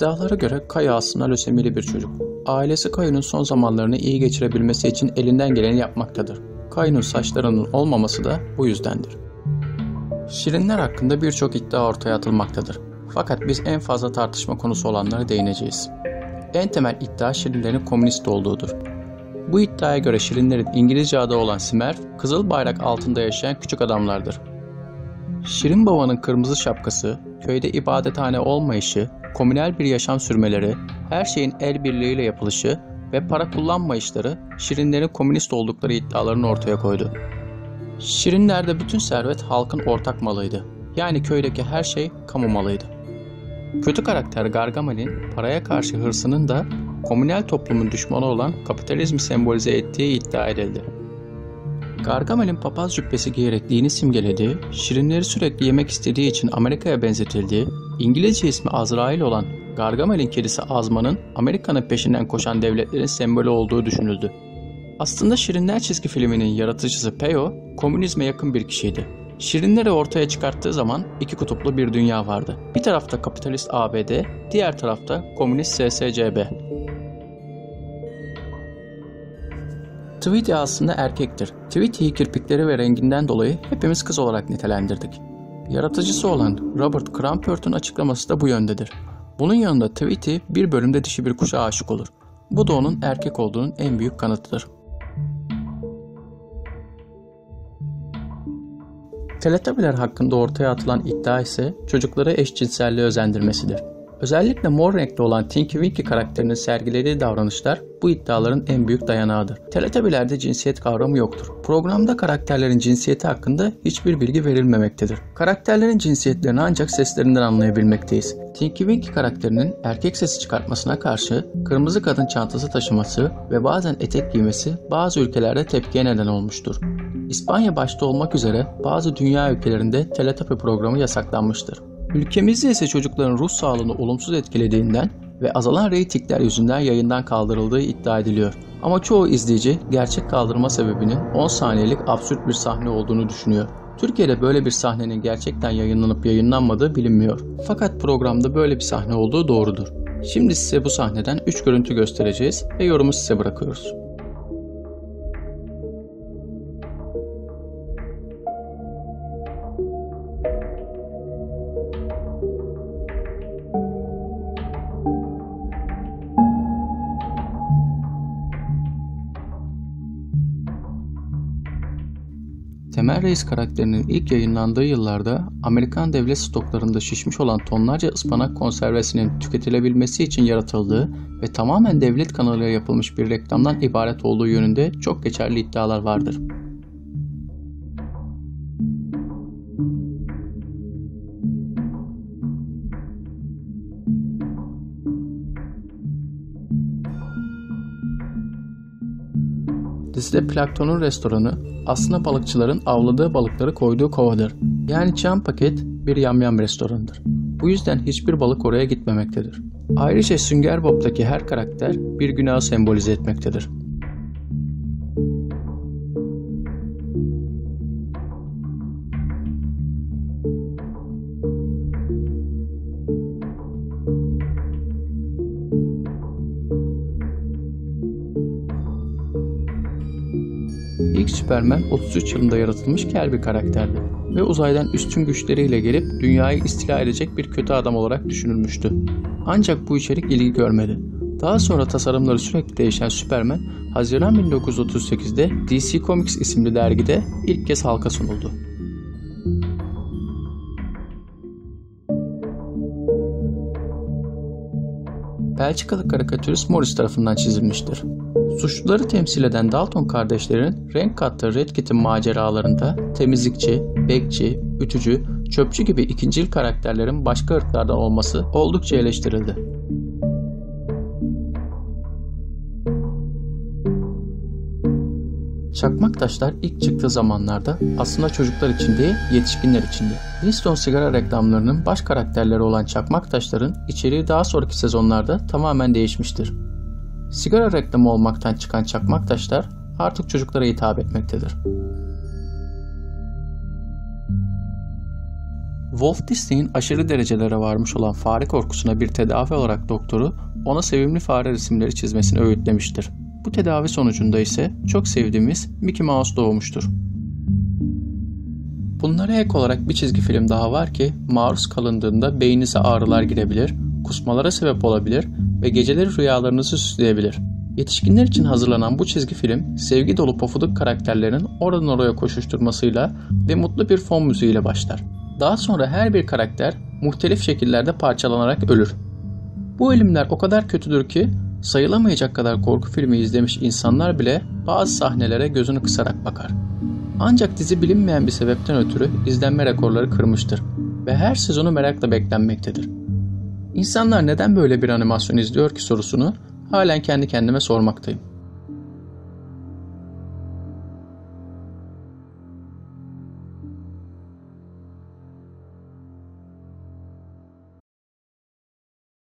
İddialara göre Kayu aslında lösemili bir çocuk. Ailesi Kayu'nun son zamanlarını iyi geçirebilmesi için elinden geleni yapmaktadır. Kayu'nun saçlarının olmaması da bu yüzdendir. Şirinler hakkında birçok iddia ortaya atılmaktadır. Fakat biz en fazla tartışma konusu olanlara değineceğiz. En temel iddia Şirinlerin komünist olduğudur. Bu iddiaya göre Şirinlerin İngilizce adı olan Smurf, kızıl bayrak altında yaşayan küçük adamlardır. Şirin Baba'nın kırmızı şapkası, köyde ibadethane olmayışı, komünel bir yaşam sürmeleri, her şeyin el birliğiyle yapılışı ve para kullanmayışları Şirinlerin komünist oldukları iddialarını ortaya koydu. Şirinlerde bütün servet halkın ortak malıydı. Yani köydeki her şey kamu malıydı. Kötü karakter Gargamel'in paraya karşı hırsının da komünel toplumun düşmanı olan kapitalizmi sembolize ettiği iddia edildi. Gargamel'in papaz cübbesi giyerek dini simgelediği, şirinleri sürekli yemek istediği için Amerika'ya benzetildiği, İngilizce ismi Azrail olan Gargamel'in kedisi Azman'ın Amerika'nın peşinden koşan devletlerin sembolü olduğu düşünüldü. Aslında Şirinler çizgi filminin yaratıcısı Peo, komünizme yakın bir kişiydi. Şirinleri ortaya çıkarttığı zaman iki kutuplu bir dünya vardı. Bir tarafta kapitalist ABD, diğer tarafta komünist SSCB. Tweety aslında erkektir. Tweety'yi kirpikleri ve renginden dolayı hepimiz kız olarak nitelendirdik. Yaratıcısı olan Robert Crampert'ın açıklaması da bu yöndedir. Bunun yanında Tweety bir bölümde dişi bir kuşa aşık olur. Bu da onun erkek olduğunun en büyük kanıtıdır. Teletabiler hakkında ortaya atılan iddia ise çocukları eşcinselliğe özendirmesidir. Özellikle mor renkli olan Tinky Winky karakterinin sergilediği davranışlar bu iddiaların en büyük dayanağıdır. Teletabilerde cinsiyet kavramı yoktur. Programda karakterlerin cinsiyeti hakkında hiçbir bilgi verilmemektedir. Karakterlerin cinsiyetlerini ancak seslerinden anlayabilmekteyiz. Tinky Winky karakterinin erkek sesi çıkartmasına karşı kırmızı kadın çantası taşıması ve bazen etek giymesi bazı ülkelerde tepkiye neden olmuştur. İspanya başta olmak üzere bazı dünya ülkelerinde Teletapi programı yasaklanmıştır. Ülkemizde ise çocukların ruh sağlığını olumsuz etkilediğinden ve azalan reytingler yüzünden yayından kaldırıldığı iddia ediliyor. Ama çoğu izleyici gerçek kaldırma sebebinin 10 saniyelik absürt bir sahne olduğunu düşünüyor. Türkiye'de böyle bir sahnenin gerçekten yayınlanıp yayınlanmadığı bilinmiyor. Fakat programda böyle bir sahne olduğu doğrudur. Şimdi size bu sahneden 3 görüntü göstereceğiz ve yorumu size bırakıyoruz. Temel Reis karakterinin ilk yayınlandığı yıllarda Amerikan devlet stoklarında şişmiş olan tonlarca ıspanak konservesinin tüketilebilmesi için yaratıldığı ve tamamen devlet kanalıyla yapılmış bir reklamdan ibaret olduğu yönünde çok geçerli iddialar vardır. Dizide Plankton'un restoranı aslında balıkçıların avladığı balıkları koyduğu kovadır. Yani çam paket bir yamyam restoranıdır. Bu yüzden hiçbir balık oraya gitmemektedir. Ayrıca Sünger Bob'taki her karakter bir günahı sembolize etmektedir. Superman 33 yılında yaratılmış kel bir karakterdi ve uzaydan üstün güçleriyle gelip dünyayı istila edecek bir kötü adam olarak düşünülmüştü. Ancak bu içerik ilgi görmedi. Daha sonra tasarımları sürekli değişen Superman, Haziran 1938'de DC Comics isimli dergide ilk kez halka sunuldu. Belçikalı karikatürist Morris tarafından çizilmiştir. Suçluları temsil eden Dalton kardeşlerin renk kattığı Red Kit'in maceralarında temizlikçi, bekçi, ütücü, çöpçü gibi ikincil karakterlerin başka ırklardan olması oldukça eleştirildi. Çakmak taşlar ilk çıktığı zamanlarda aslında çocuklar için değil yetişkinler içindi. Winston sigara reklamlarının baş karakterleri olan çakmak taşların içeriği daha sonraki sezonlarda tamamen değişmiştir. Sigara reklamı olmaktan çıkan çakmak taşlar artık çocuklara hitap etmektedir. Walt Disney'in aşırı derecelere varmış olan fare korkusuna bir tedavi olarak doktoru ona sevimli fare resimleri çizmesini öğütlemiştir. Bu tedavi sonucunda ise çok sevdiğimiz Mickey Mouse doğmuştur. Bunlara ek olarak bir çizgi film daha var ki maruz kalındığında beyninize ağrılar girebilir, kusmalara sebep olabilir ve geceleri rüyalarınızı süsleyebilir. Yetişkinler için hazırlanan bu çizgi film sevgi dolu pofuduk karakterlerin oradan oraya koşuşturmasıyla ve mutlu bir fon müziğiyle başlar. Daha sonra her bir karakter muhtelif şekillerde parçalanarak ölür. Bu ölümler o kadar kötüdür ki sayılamayacak kadar korku filmi izlemiş insanlar bile bazı sahnelere gözünü kısarak bakar. Ancak dizi bilinmeyen bir sebepten ötürü izlenme rekorları kırmıştır ve her sezonu merakla beklenmektedir. İnsanlar neden böyle bir animasyon izliyor ki sorusunu halen kendi kendime sormaktayım.